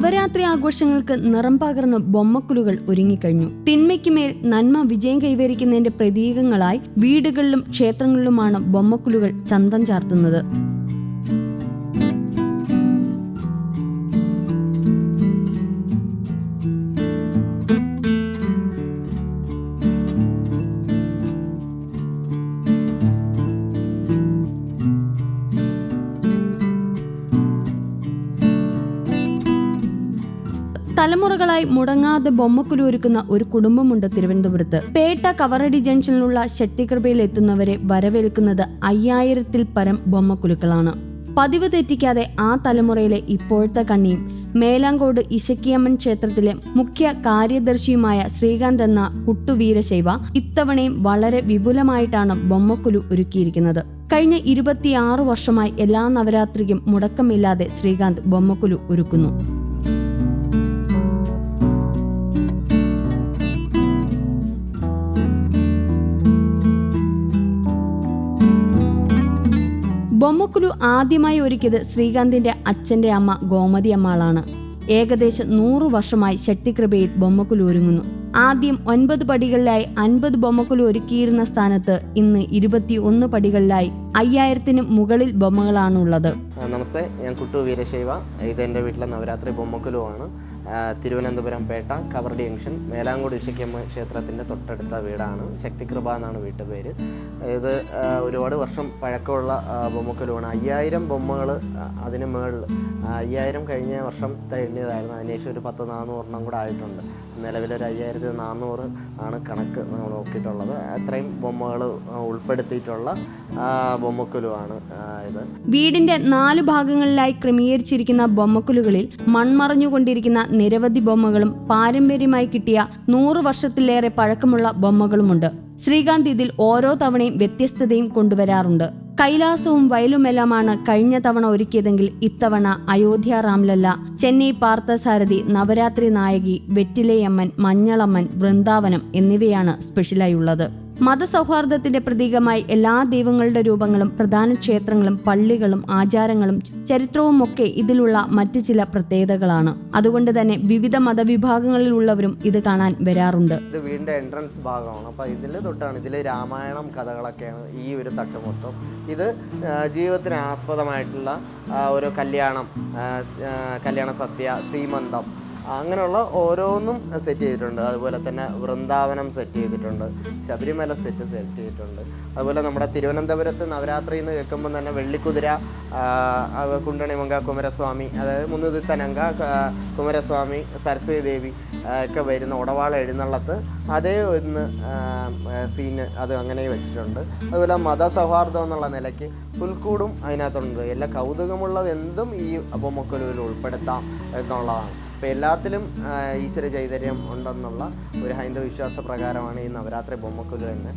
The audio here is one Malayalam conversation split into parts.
നവരാത്രി ആഘോഷങ്ങൾക്ക് നിറം പകർന്ന് ബൊമ്മക്കുലുകൾ ഒരുങ്ങിക്കഴിഞ്ഞു. തിന്മയ്ക്ക് മേൽ നന്മ വിജയം കൈവരിക്കുന്നതിന്റെ പ്രതീകങ്ങളായി വീടുകളിലും ക്ഷേത്രങ്ങളിലുമാണ് ബൊമ്മക്കുലുകൾ ചന്തം ചാർത്തുന്നത്. തലമുറകളായി മുടങ്ങാതെ ബൊമ്മക്കുരു ഒരുക്കുന്ന ഒരു കുടുംബമുണ്ട് തിരുവനന്തപുരത്ത്. പേട്ട കവറടി ജംഗ്ഷനിലുള്ള ശക്തികൃപയിൽ എത്തുന്നവരെ വരവേൽക്കുന്നത് അയ്യായിരത്തിൽ പരം ബൊമ്മക്കുലുക്കളാണ് പതിവ് തെറ്റിക്കാതെ ആ തലമുറയിലെ ഇപ്പോഴത്തെ കണ്ണിയും മേലാങ്കോട് ഇശക്കിയമ്മൻ ക്ഷേത്രത്തിലെ മുഖ്യ കാര്യദർശിയുമായ ശ്രീകാന്ത് എന്ന കുട്ടുവീരശൈവ ഇത്തവണയും വളരെ വിപുലമായിട്ടാണ് ബൊമ്മക്കുലു ഒരുക്കിയിരിക്കുന്നത്. കഴിഞ്ഞ ഇരുപത്തിയാറ് വർഷമായി എല്ലാ നവരാത്രിക്കും മുടക്കമില്ലാതെ ശ്രീകാന്ത് ബൊമ്മക്കുലു ഒരുക്കുന്നു. ബൊമ്മക്കുലു ആദ്യമായി ഒരുക്കിയത് ശ്രീകാന്തിന്റെ അച്ഛന്റെ അമ്മ ഗോമതി അമ്മാളാണ് ഏകദേശം നൂറു വർഷമായി ശക്തികൃപയിൽ ബൊമ്മക്കുലു ഒരുങ്ങുന്നു. ആദ്യം ഒൻപത് പടികളിലായി അൻപത് ബൊമ്മക്കുലു ഒരുക്കിയിരുന്ന സ്ഥാനത്ത് ഇന്ന് ഇരുപത്തി ഒന്ന് പടികളിലായി അയ്യായിരത്തിന് മുകളിൽ ബൊമ്മകളാണുള്ളത്. നമസ്തേ ഞാൻ കുട്ടു വീരശൈവ. ഇത് എന്റെ വീട്ടിലെ നവരാത്രി ബൊമ്മക്കുലുവാണ് തിരുവനന്തപുരം പേട്ട കവറടി ജംഗ്ഷൻ മേലാങ്കോട് ഇഷയ്ക്കമ്മ ക്ഷേത്രത്തിന്റെ തൊട്ടടുത്ത വീടാണ്. ശക്തികൃപ എന്നാണ് വീട്ടുപേര് ഇത് ഒരുപാട് വർഷം പഴക്കമുള്ള ബൊമ്മക്കലുമാണ് അയ്യായിരം ബൊമ്മകൾ അതിന് മുകളിൽ അയ്യായിരം കഴിഞ്ഞ വർഷം എണ്ണിയതായിരുന്നു. അതിനുശേഷം ഒരു പത്ത് നാനൂറെണ്ണം കൂടെ ആയിട്ടുണ്ട്. നിലവിലൊരു അയ്യായിരത്തി നാനൂറ് ആണ് കണക്ക് നമ്മൾ നോക്കിയിട്ടുള്ളത്. അത്രയും ബൊമ്മകൾ ഉൾപ്പെടുത്തിയിട്ടുള്ള ബൊമ്മക്കുലുമാണ് ഇത്. വീടിന്റെ നാല് ഭാഗങ്ങളിലായി ക്രമീകരിച്ചിരിക്കുന്ന ബൊമ്മക്കുലുകളിൽ മൺമറഞ്ഞുകൊണ്ടിരിക്കുന്ന നിരവധി ബൊമ്മകളും പാരമ്പര്യമായി കിട്ടിയ നൂറ് വർഷത്തിലേറെ പഴക്കമുള്ള ബൊമ്മകളുമുണ്ട് ശ്രീകാന്ത് ഇതിൽ ഓരോ തവണയും വ്യത്യസ്തതയും കൊണ്ടുവരാറുണ്ട്. കൈലാസവും വയലുമെല്ലാമാണ് കഴിഞ്ഞ തവണ ഒരുക്കിയതെങ്കിൽ ഇത്തവണ അയോധ്യ റാംലല്ല ചെന്നൈ പാർത്ഥസാരഥി നവരാത്രി നായകി വെറ്റിലയമ്മൻ മഞ്ഞളമ്മൻ വൃന്ദാവനം എന്നിവയാണ് സ്പെഷ്യലായി ഉള്ളത്. മതസൗഹാർദ്ദത്തിന്റെ പ്രതീകമായി എല്ലാ ദൈവങ്ങളുടെ രൂപങ്ങളും പ്രധാന ക്ഷേത്രങ്ങളും പള്ളികളും ആചാരങ്ങളും ചരിത്രവും ഒക്കെ ഇതിലുള്ള മറ്റു ചില പ്രത്യേകതകളാണ്. അതുകൊണ്ട് തന്നെ വിവിധ മതവിഭാഗങ്ങളിലുള്ളവരും ഇത് കാണാൻ വരാറുണ്ട്. ഇത് വീടിന്റെ എൻട്രൻസ് ഭാഗമാണ്. അപ്പൊ ഇതിൽ തൊട്ടാണ് ഇതിൽ രാമായണം കഥകളൊക്കെയാണ് ഈ ഒരു തട്ട് മൊത്തം. ഇത് ജീവിതത്തിന് ആസ്പദമായിട്ടുള്ള ഒരു കല്യാണം കല്യാണ സത്യ സീമന്തം അങ്ങനെയുള്ള ഓരോന്നും സെറ്റ് ചെയ്തിട്ടുണ്ട്. അതുപോലെ തന്നെ വൃന്ദാവനം സെറ്റ് ചെയ്തിട്ടുണ്ട്. ശബരിമല സെറ്റ് സെറ്റ് ചെയ്തിട്ടുണ്ട്. അതുപോലെ നമ്മുടെ തിരുവനന്തപുരത്ത് നവരാത്രി എന്ന് കേൾക്കുമ്പോൾ തന്നെ വെള്ളിക്കുതിര കുണ്ടണിമങ്ക കുമരസ്വാമി അതായത് മുന്നുതിത്തനങ്ക കുമരസ്വാമി സരസ്വതി ദേവി ഒക്കെ വരുന്ന ഉടവാള എഴുന്നള്ളത്ത് അതേ ഒന്ന് സീന് അത് അങ്ങനെ വെച്ചിട്ടുണ്ട്. അതുപോലെ മതസൗഹാർദ്ദം എന്നുള്ള നിലയ്ക്ക് പുൽക്കൂടും അതിനകത്തുണ്ട്. എല്ലാ കൗതുകമുള്ളത് എന്തും ഈ ബൊമ്മക്കുലുവിൽ ഉൾപ്പെടുത്താം എന്നുള്ളതാണ്. അപ്പോൾ എല്ലാത്തിലും ഈശ്വര ചൈതന്യം ഉണ്ടെന്നുള്ള ഒരു ഹൈന്ദവ വിശ്വാസ പ്രകാരമാണ് ഈ നവരാത്രി ബൊമ്മക്കുലു എന്ന്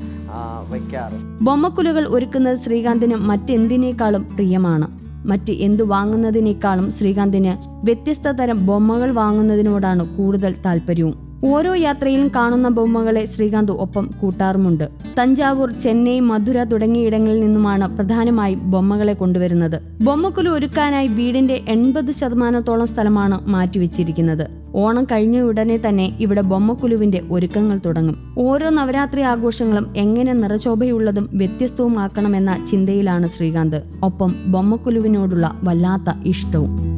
വയ്ക്കാറ് ബൊമ്മക്കുലുകൾ ഒരുക്കുന്നത് ശ്രീകാന്തിന് മറ്റെന്തിനേക്കാളും പ്രിയമാണ്. മറ്റ് എന്തു വാങ്ങുന്നതിനേക്കാളും ശ്രീകാന്തിന് വ്യത്യസ്ത തരം ബൊമ്മകൾ വാങ്ങുന്നതിനോടാണ് കൂടുതൽ താല്പര്യവും. ഓരോ യാത്രയിലും കാണുന്ന ബൊമ്മകളെ ശ്രീകാന്ത് ഒപ്പം കൂട്ടാറുമുണ്ട്. തഞ്ചാവൂർ ചെന്നൈ മധുര തുടങ്ങിയിടങ്ങളിൽ നിന്നുമാണ് പ്രധാനമായും ബൊമ്മകളെ കൊണ്ടുവരുന്നത്. ബൊമ്മക്കുലു ഒരുക്കാനായി വീടിന്റെ എൺപത് ശതമാനത്തോളം സ്ഥലമാണ് മാറ്റിവെച്ചിരിക്കുന്നത്. ഓണം കഴിഞ്ഞ ഉടനെ തന്നെ ഇവിടെ ബൊമ്മക്കുലുവിന്റെ ഒരുക്കങ്ങൾ തുടങ്ങും. ഓരോ നവരാത്രി ആഘോഷങ്ങളും എങ്ങനെ നിറശോഭയുള്ളതും വ്യത്യസ്തവുമാക്കണമെന്ന ചിന്തയിലാണ് ശ്രീകാന്ത്. ഒപ്പം ബൊമ്മക്കുലുവിനോടുള്ള വല്ലാത്ത ഇഷ്ടവും.